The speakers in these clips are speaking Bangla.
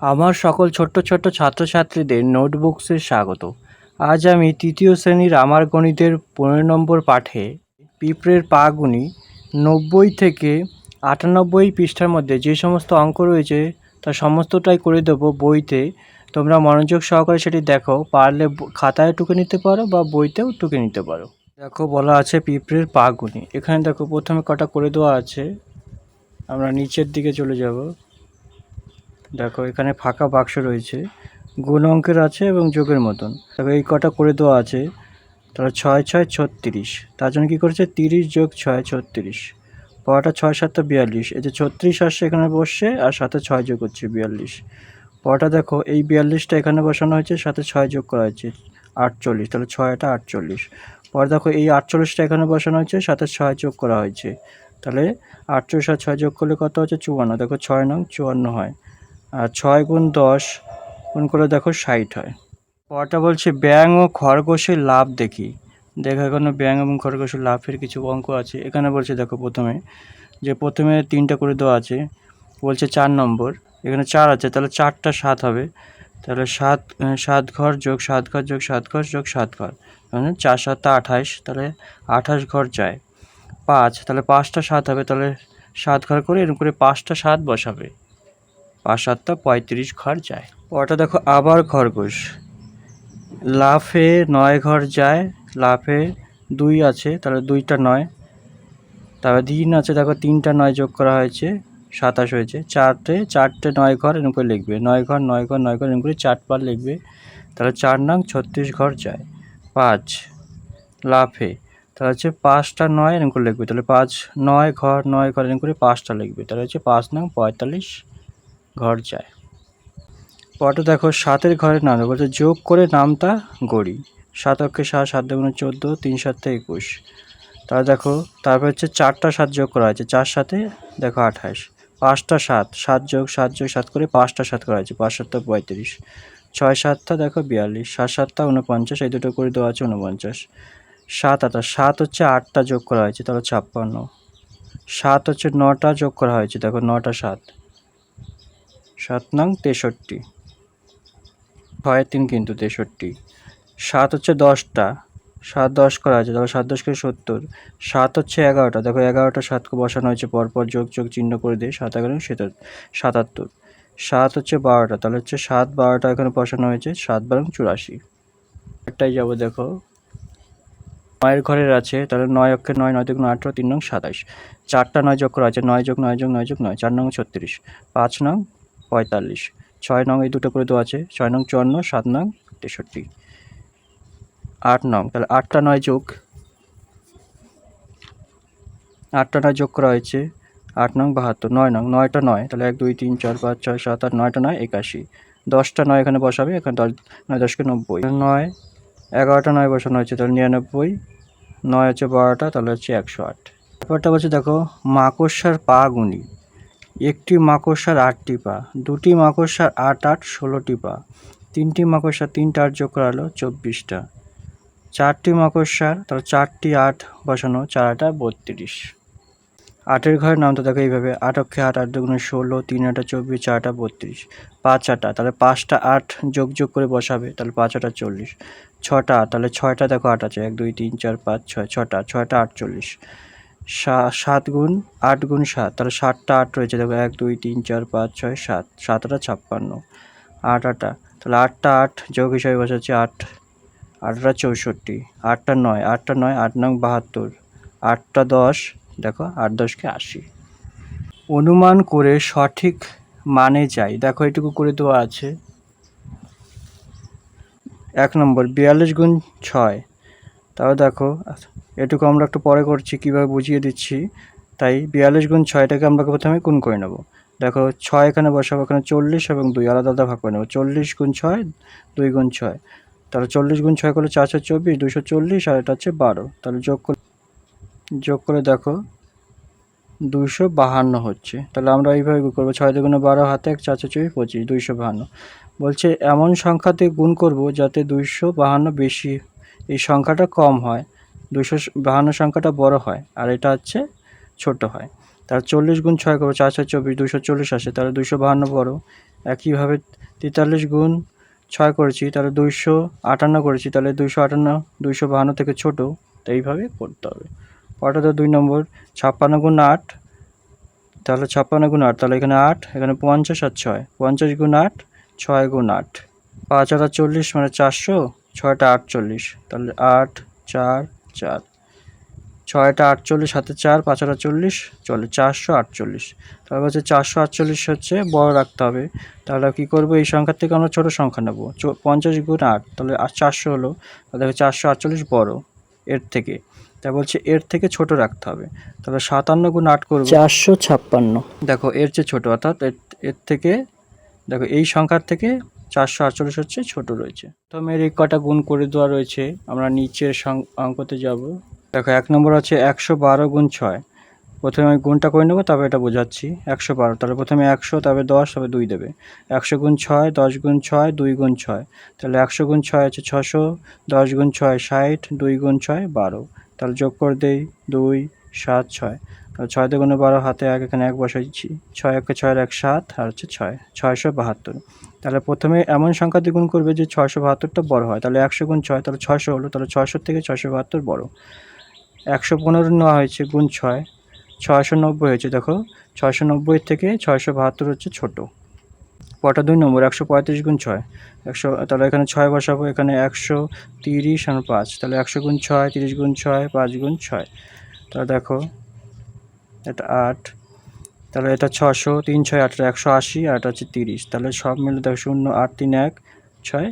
আমার সকল ছোট্ট ছোট্ট ছাত্রছাত্রীদের নোটবুকসে স্বাগত। আজ আমি তৃতীয় শ্রেণির আমার গণিতের পনেরো নম্বর পাঠে পিঁপড়ের পা গুনি নব্বই থেকে আটানব্বই পৃষ্ঠার মধ্যে যে সমস্ত অঙ্ক রয়েছে, তা সমস্তটাই করে দেবো বইতে। তোমরা মনোযোগ সহকারে সেটি দেখো, পারলে খাতায় টুকে নিতে পারো বা বইতেও টুকে নিতে পারো। দেখো, বলা আছে পিঁপড়ের পা গুনি। এখানে দেখো, প্রথমে কটা করে দেওয়া আছে। আমরা নিচের দিকে চলে যাব। দেখো, এখানে ফাঁকা বাক্স রয়েছে। গুণ অঙ্কের আছে এবং যোগের মতন। দেখো, এই কটা করে দেওয়া আছে, তাহলে ছয় ছয়, ছত্রিশ। তার জন্য কী করেছে? তিরিশ যোগ ছয়, ছত্রিশ। পড়াটা ছয়, সাতটা বিয়াল্লিশ। এই যে ছত্রিশ আসছে এখানে বসছে, আর সাথে ছয় যোগ হচ্ছে বিয়াল্লিশ। পড়াটা দেখো, এই বিয়াল্লিশটা এখানে বসানো হয়েছে, সাথে ছয় যোগ করা হয়েছে আটচল্লিশ। তাহলে ছয়টা আটচল্লিশ। পরে দেখো, এই আটচল্লিশটা এখানে বসানো হয়েছে, সাথে ছয় যোগ করা হয়েছে। তাহলে আটচল্লিশ আর ছয় যোগ করলে কত হচ্ছে? চুয়ান্ন। দেখো, ছয় নং, চুয়ান্ন হয়। আর ছয় গুণ দশ গুণ করে দেখো ষাট হয়। পরটা বলছে ব্যাং ও খরগোশের লাভ দেখি। দেখো এখানে ব্যাং এবং খরগোশের লাভের কিছু অঙ্ক আছে। এখানে বলছে দেখো প্রথমে যে প্রথমে তিনটা করে দেওয়া আছে, বলছে চার নম্বর। এখানে চার আছে, তাহলে চারটা সাত হবে। তাহলে সাত সাত ঘর যোগ সাত ঘর যোগ সাত ঘর যোগ সাত ঘর। মানে চার সাতটা আঠাশ, তাহলে আঠাশ ঘর যায়। পাঁচ, তাহলে পাঁচটা সাত হবে, তাহলে সাত ঘর করে এরকম করে পাঁচটা সাত বসাবে। পাঁচ সাতটা পঁয়ত্রিশ ঘর যায়। ওটা দেখো, আবার খরগোশ। লাফে নয় ঘর যায়, লাফে দুই আছে, তাহলে দুইটা নয়। তারপর দিন আছে, দেখো, তিনটা নয় যোগ করা হয়েছে, সাতাশ হয়েছে। চারটে চারটে নয় ঘর, এরকম করে লিখবে। নয় ঘর নয় ঘর নয় ঘর, এরকম করে চারবার লিখবে। তাহলে চার নং ছত্রিশ ঘর যায়। পাঁচ, লাফে। তাহলে হচ্ছে পাঁচটা নয়, এরকম করে লিখবে। তাহলে পাঁচ, নয় ঘর নয় ঘর, এরকম করে পাঁচটা লিখবে। তাহলে হচ্ছে পাঁচ নং পঁয়তাল্লিশ ঘর যায়। পরটা দেখো, সাতের ঘরের নাম। বলছে, যোগ করে নামটা গড়ি। সাত অক্ষে সাত সাত দুগুণে চোদ্দ, তিন সাতটা একুশ। তাহলে দেখো, তারপর হচ্ছে চারটা সাত যোগ করা হয়েছে। চার সাথে দেখো, আঠাশ। পাঁচটা সাত সাত যোগ সাত যোগ, সাত করে পাঁচটা সাত করা হয়েছে। পাঁচ সাতটা পঁয়ত্রিশ। ছয় সাতটা, দেখো, বিয়াল্লিশ। সাত সাতটা উনপঞ্চাশ এই দুটো করে দেওয়া আছে উনপঞ্চাশ সাত আটা সাত হচ্ছে আটটা যোগ করা হয়েছে, তাহলে ছাপ্পান্ন। সাত হচ্ছে নটা যোগ করা হয়েছে, দেখো, নটা সাত। সাত নং তেষট্টি। ছয় তিন কিন্তু তেষট্টি। সাত হচ্ছে দশটা। সাত দশ করা আছে, তাহলে সাত দশ দশকে সত্তর। সাত হচ্ছে এগারোটা। দেখো এগারোটা সাতকে বসানো হয়েছে, পরপর যোগ যোগ, চিহ্ন করে দিয়ে সাত এগারো সেটা সাতাত্তর। সাত হচ্ছে বারোটা, তাহলে হচ্ছে সাত, বারোটা এখানে বসানো হয়েছে, সাত বারো চুরাশি। একটাই যাব, দেখো। নয়ের ঘরের আছে, তাহলে নয় অক্ষে নয় নয় দুগুণ আঠেরো, তিন নং সাতাশ। চারটা নয় যোগ করা আছে, নয় যোগ নয় যোগ নয় যোগ, নয়। চার নং ছত্রিশ। পাঁচ নং পঁয়তাল্লিশ। ছয় নং এই দুটো করে দেওয়া আছে। ছয় নং চুয়ান্ন, সাত নং তেষট্টি। আট নং, তাহলে আটটা নয় যোগ। আটটা নয় যোগ করা হয়েছে। আট নং বাহাত্তর, নয় নং, নয়টা নয়, তাহলে এক, দুই, তিন, চার, পাঁচ, ছয়, সাত, আট, নয়টা নয়, একাশি। দশটা নয় এখানে বসাবে, এখানে দশ, নয়, দশকে নব্বই। নয়, এগারোটা নয় বসানো হয়েছে, তাহলে নিরানব্বই। নয় হচ্ছে বারোটা, তাহলে হচ্ছে একশো আট। ব্যাপারটা বলছে দেখো, মাকড়সার পা গুনি একটি মাকড়সার আটটি পা দুটি মাকড়সার আট আট ষোলোটি পা তিনটি মাকড়সার তিনটা আট যোগ করা হলো চব্বিশটা। চারটি মাকড়সার, তাহলে চারটি আট বসানো চার আটা বত্রিশ। আটের ঘরের নামটা দেখো এইভাবে, আট অক্ষে আট আট দুগুণে ষোলো, তিন আটা চব্বিশ, চার আটা বত্রিশ। পাঁচ আটা, তাহলে পাঁচটা আট যোগ যোগ করে বসাবে, তাহলে পাঁচ আটা চল্লিশ। ছটা, তাহলে ছয়টা দেখো আট আছে, এক, দুই, তিন, চার, পাঁচ, ছয়, ছটা, ছয়টা আটচল্লিশ। সাত গুণ আট গুণ সাত, তাহলে সাতটা আট রয়েছে, দেখো এক, দুই, তিন, চার, পাঁচ, ছয়, সাত, সাতটা ছাপ্পান্ন, আট আটা তাহলে আটটা আট যোগ হিসাবে বসাচ্ছে আট, আটটা চৌষট্টি, আটটা নয় আটটা নয়, আট নং বাহাত্তর, আটটা দশ, দেখো আট দশকে আশি। অনুমান করে সঠিক মানে যাই দেখো এটুকু করে দেওয়া আছে। এক নম্বর, বিয়াল্লিশ গুণ ছয় তাও দেখো এটুকু আমরা একটু পরে করছি, কীভাবে বুঝিয়ে দিচ্ছি। তাই বিয়াল্লিশ গুণ ছয়টাকে আমরা প্রথমে গুণ করে নেব। দেখো, ছয় এখানে বসাবো, এখানে চল্লিশ এবং দুই, আলাদা আলাদা ভাগ করে নেব। চল্লিশ গুণ ছয়, দুই গুণ ছয়। তাহলে চল্লিশ গুণ ছয় করলে চারশো চব্বিশ দুশো চল্লিশ, আর এটা হচ্ছে বারো। তাহলে যোগ করে যোগ করে দেখো দুশো বাহান্ন হচ্ছে। তাহলে আমরা এইভাবে গুণ করব, ছয় দুগুণে বারো হাতে এক, চারশো চব্বিশ, পঁচিশ, দুইশো বাহান্ন। বলছে, এমন সংখ্যাতে গুণ করব যাতে দুইশো বাহান্ন বেশি এই সংখ্যাটা কম হয় দুশো বাহান্ন সংখ্যাটা বড় হয়, আর এটা হচ্ছে ছোট হয়। তার চল্লিশ গুণ ছয় করব চার ছয় চব্বিশ দুশো চল্লিশ আসে, তাহলে দুশো বাহান্ন বড়। একইভাবে তেতাল্লিশ গুণ ছয় করেছি, তাহলে দুইশো আটান্ন করেছি, তাহলে দুইশো আটান্ন, দুইশো বাহান্ন থেকে ছোটো, তো এইভাবে করতে হবে। পটাতে দুই নম্বর, ছাপ্পান্ন গুণ আট, তাহলে ছাপ্পান্ন গুণ আট, তাহলে এখানে আট, এখানে পঞ্চাশ আর ছয়, পঞ্চাশ গুণ আট, ছয় গুণ আট। পাঁচ হাজার চল্লিশ মানে চারশো ছয়টা আটচল্লিশ। তাহলে আট চার চার। ছয়টা আটচল্লিশ হাতে চার পাঁচ হাজার চল্লিশ চলে চারশো আটচল্লিশ। তারপর হচ্ছে চারশো আটচল্লিশ হচ্ছে বড় রাখতে হবে। তাহলে কী করব? এই সংখ্যার থেকে আমরা ছোটো সংখ্যা নেব। চো- পঞ্চাশ গুণ আট তাহলে চারশো হলো তাহলে চারশো আটচল্লিশ বড় এর থেকে। তা বলছে এর থেকে ছোট রাখতে হবে। তাহলে সাতান্ন গুণ আট করব। চারশো ছাপ্পান্ন। দেখো এর চেয়ে ছোট অর্থাৎ এর এর থেকে দেখো এই সংখ্যার থেকে চারশো আটচল্লিশ হচ্ছে ছোট রয়েছে। প্রথমে এই কটা গুণ করে দেওয়া রয়েছে, আমরা নিচের অঙ্কতে যাব। দেখো, এক নম্বর আছে একশো বারো গুণ ছয়। প্রথমে আমি গুণটা করে নেব তবে এটা বোঝাচ্ছি। একশো বারো, তাহলে প্রথমে একশো তবে দশ তবে দুই দেবে। একশো গুণ ছয়, দশ গুণ ছয়, দুই গুণ ছয়। তাহলে একশো গুণ ছয় আছে ছশো, দশ গুণ ছয় ষাট, দুই গুণ ছয় বারো। তাহলে যোগ করে দেই, দুই, সাত, ছয়। তাহলে ছয় দুগুণে বারো, হাতে এক, এখানে এক বসাইছি। ছয় একে ছয়ের এক সাত, আর হচ্ছে ছয়। ছয়শো বাহাত্তর। তাহলে প্রথমে এমন সংখ্যা দিয়ে গুণ করবে যে ছয়শো বাহাত্তরটা বড় হয়। তাহলে একশো গুণ ছয়, তাহলে ছয়শো হলো, তাহলে ছয়শোর থেকে ছয়শো বাহাত্তর বড়। একশো পনেরো নেওয়া হয়েছে গুণ ছয়, ছয়শো নব্বই হয়েছে, দেখো। ছয়শো নব্বই থেকে ছয়শো বাহাত্তর হচ্ছে ছোটো। পটা দুই নম্বর, একশো পঁয়ত্রিশ গুণ ছয়। একশো, তাহলে এখানে ছয় বসাবো, এখানে একশো তিরিশ আর পাঁচ। তাহলে একশো গুণ ছয়, তিরিশ গুণ ছয়, পাঁচ গুণ ছয়। তাহলে দেখো, এটা আট তাহলে এটা ছশো তিন, ছয় আট একশো আশি, আর এটা হচ্ছে তিরিশ। তাহলে সব মিলে দেখো শূন্য, আট, তিন, এক, ছয়,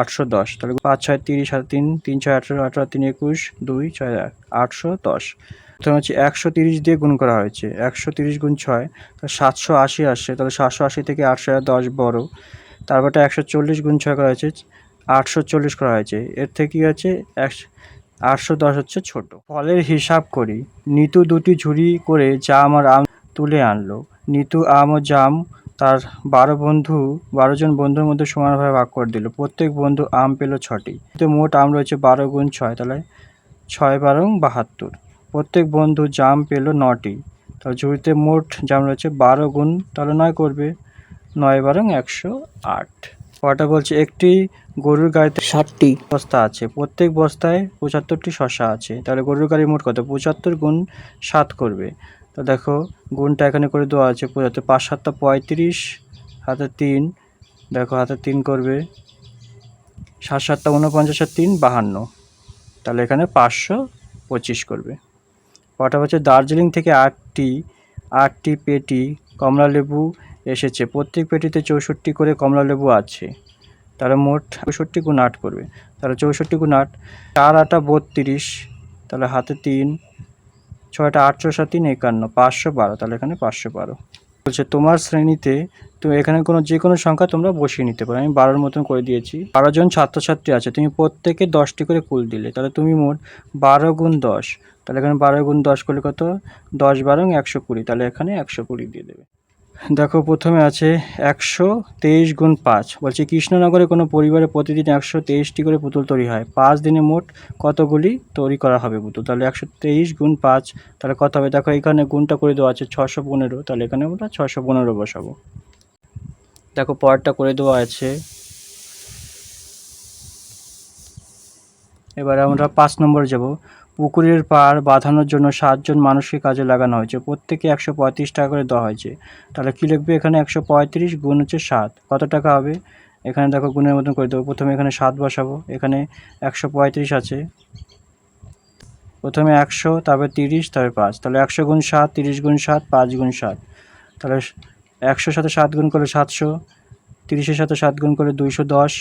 আটশো দশ। তাহলে পাঁচ, ছয়, তিরিশ আর তিন তিন, ছয়, আঠেরো আঠেরো, তিন, একুশ, দুই, ছয়, এক, আটশো দশ। প্রথমে হচ্ছে একশো তিরিশ দিয়ে গুণ করা হয়েছে। একশো তিরিশ গুণ ছয়, তাহলে সাতশো আশি আসছে। তাহলে সাতশো আশি থেকে আটশো দশ বড়। তারপরটা একশো চল্লিশ গুণ ছয় করা হয়েছে, আটশো চল্লিশ করা হয়েছে। এর থেকে কী আছে একশো, আটশো দশ হচ্ছে ছোট। ফলের হিসাব করি। নিতু দুটি ঝুড়ি করে যা আমার আম তুলে আনলো। নিতু আম ও জাম তার বারো বন্ধু, বারো জন বন্ধুর মধ্যে সমানভাবে ভাগ করে দিল। প্রত্যেক বন্ধু আম পেল ছটি। তো মোট আম রয়েছে বারো গুণ ছয়, তাহলে ছয় বারং বাহাত্তর। প্রত্যেক বন্ধু জাম পেল নটি। তাহলে ঝুড়িতে মোট জাম রয়েছে বারো গুণ, তাহলে নয় করবে নয় বারং একশো আট। কটা বলছে, একটি গরুর গাড়িতে ষাটটি বস্তা আছে। প্রত্যেক বস্তায় পঁচাত্তরটি শশা আছে। তাহলে গরুর গাড়ি মোট কত? পঁচাত্তর গুণ সাত করবে। তো দেখো, গুণটা এখানে করে দেওয়া আছে পঁচাত্তর পাঁচ সাতটা পঁয়ত্রিশ, হাতে তিন, দেখো হাতে তিন করবে। সাত সাতটা উনপঞ্চাশ আর তিন, বাহান্ন। তাহলে এখানে পাঁচশো পঁচিশ করবে। কটা হচ্ছে দার্জিলিং থেকে আটটি আটটি পেটি কমলা লেবু এসেছে। প্রত্যেক পেটিতে চৌষট্টি করে কমলা লেবু আছে। তাহলে মোট চৌষট্টি গুণ আট করবে তাহলে চৌষট্টি গুণ আট, চার আটা বত্রিশ, তাহলে হাতে তিন ছয়টা আটশো সাত, তিন একান্ন, পাঁচশো বারো, তাহলে এখানে পাঁচশো বারো। বলছে, তোমার শ্রেণীতে তো এখানে কোনো যে কোনো সংখ্যা তোমরা বসিয়ে নিতে পারো। আমি বারোর মতন করে দিয়েছি। বারো জন ছাত্রছাত্রী আছে, তুমি প্রত্যেকে দশটি করে কুল দিলে। তাহলে তুমি মোট বারো গুণ দশ। তাহলে এখানে বারো গুণ দশ করলে কত? দশ বারো, একশো কুড়ি। তাহলে এখানে একশো কুড়ি দিয়ে দেবে। দেখো, প্রথমে আছে একশো তেইশ গুণ পাঁচ। বলছে, কৃষ্ণনগরে কোনো পরিবারে প্রতিদিন একশো তেইশটি করে পুতুল তৈরি হয়। পাঁচ দিনে মোট কতগুলি তৈরি করা হবে পুতুল? তাহলে একশো তেইশ গুণ পাঁচ, তাহলে কত হবে? দেখো, এখানে গুণটা করে দেওয়া আছে ছশো পনেরো। তাহলে এখানে আমরা ছশো পনেরো বসাবো। দেখো পরটা করে দেওয়া আছে। এবার আমরা পাঁচ নম্বর যাব। পুকুরের পাড় বাঁধানোর জন্য সাতজন মানুষকে কাজে লাগানো হয়েছে। প্রত্যেকে একশো পঁয়ত্রিশ টাকা করে দেওয়া হয়েছে। তাহলে কী লিখবে এখানে? একশো পঁয়ত্রিশ গুণ হচ্ছে সাত। কত টাকা হবে? এখানে দেখো গুণের মতন করে দেবো। প্রথমে এখানে সাত বসাবো। এখানে একশো পঁয়ত্রিশ আছে। প্রথমে একশো, তারপরে তিরিশ, তারপরে পাঁচ। তাহলে একশো গুণ সাত, তিরিশ গুণ সাত, পাঁচ গুণ সাত। তাহলে একশোর সাথে সাত গুণ করলে সাতশো, তিরিশের সাথে সাত গুণ করলে দুইশো দশ,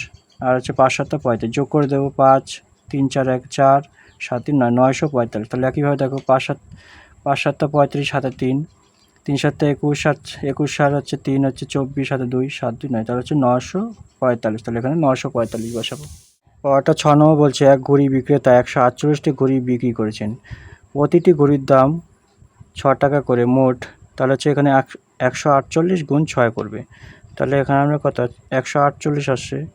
আর হচ্ছে পাঁচ সাতটা পঁয়ত্রিশ। যোগ করে দেবো পাঁচ, তিন, চার, এক, চার। সাত তিন নয়, নয়শো পঁয়তাল্লিশ। তাহলে একইভাবে দেখো, পাঁচ সাত, পাঁচ সাতটা পঁয়ত্রিশ সাথে তিন। তিন সাতটা একুশ, সাত একুশ সাত হচ্ছে তিন, হচ্ছে চব্বিশ সাথে দুই, সাত দুই নয়। তাহলে হচ্ছে নশো পঁয়তাল্লিশ। তাহলে এখানে নশো পঁয়তাল্লিশ বসাবো। পরটা ছ নম্বর বলছে, এক ঘড়ি বিক্রেতা একশো আটচল্লিশটি ঘড়ি বিক্রি করেছেন। প্রতিটি ঘড়ির দাম ছ টাকা করে মোট। তাহলে হচ্ছে এখানে এক- একশো আটচল্লিশ গুণ ছয় করবে তাহলে এখানে আমরা কত, একশো আটচল্লিশ আসছে।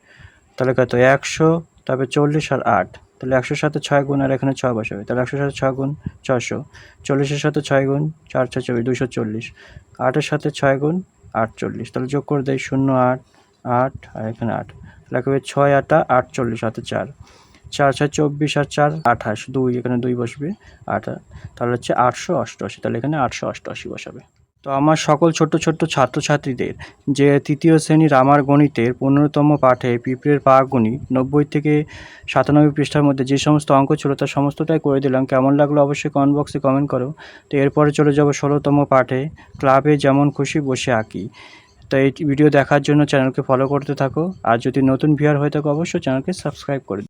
তাহলে কত, একশো, তারপরে চল্লিশ আর আট। তাহলে একশোর সাথে ছয় গুণ আর এখানে ছয় বসাবে। তাহলে একশোর সাথে ছয় গুণ ছশো চল্লিশের সাথে ছয় গুণ চার ছয় চব্বিশ দুশো চল্লিশ। আটের সাথে ছয় গুণ আটচল্লিশ। তাহলে যোগ করে দেয় শূন্য আট আট আর এখানে আট। হবে ছয় আটা আটচল্লিশ হাতে চার। চার ছয় চব্বিশ আর চার আঠাশ, দুই, এখানে দুই বসবে আট। তাহলে হচ্ছে আটশো অষ্টআশি, তাহলে এখানে আটশো অষ্টআশি বসাবে। তো আমার সকল ছোট্ট ছোট্ট ছাত্রছাত্রীদের যে তৃতীয় শ্রেণির আমার গণিতের পনেরোতম পাঠে পিঁপড়ের পাগুনি নব্বই থেকে সাতানব্বই পৃষ্ঠার মধ্যে যে সমস্ত অঙ্ক ছিল তার সমস্তটাই করে দিলাম। কেমন লাগল অবশ্যই কমেন্ট বক্সে কমেন্ট করো। তো এরপরে চলে যাব ষোলোতম পাঠে ক্লাবে যেমন খুশি বসে আঁকি। তো এই ভিডিও দেখার জন্য চ্যানেলকে ফলো করতে থাকো। আর যদি নতুন ভিউয়ার হয়ে থাকো, অবশ্যই চ্যানেলকে সাবস্ক্রাইব করে।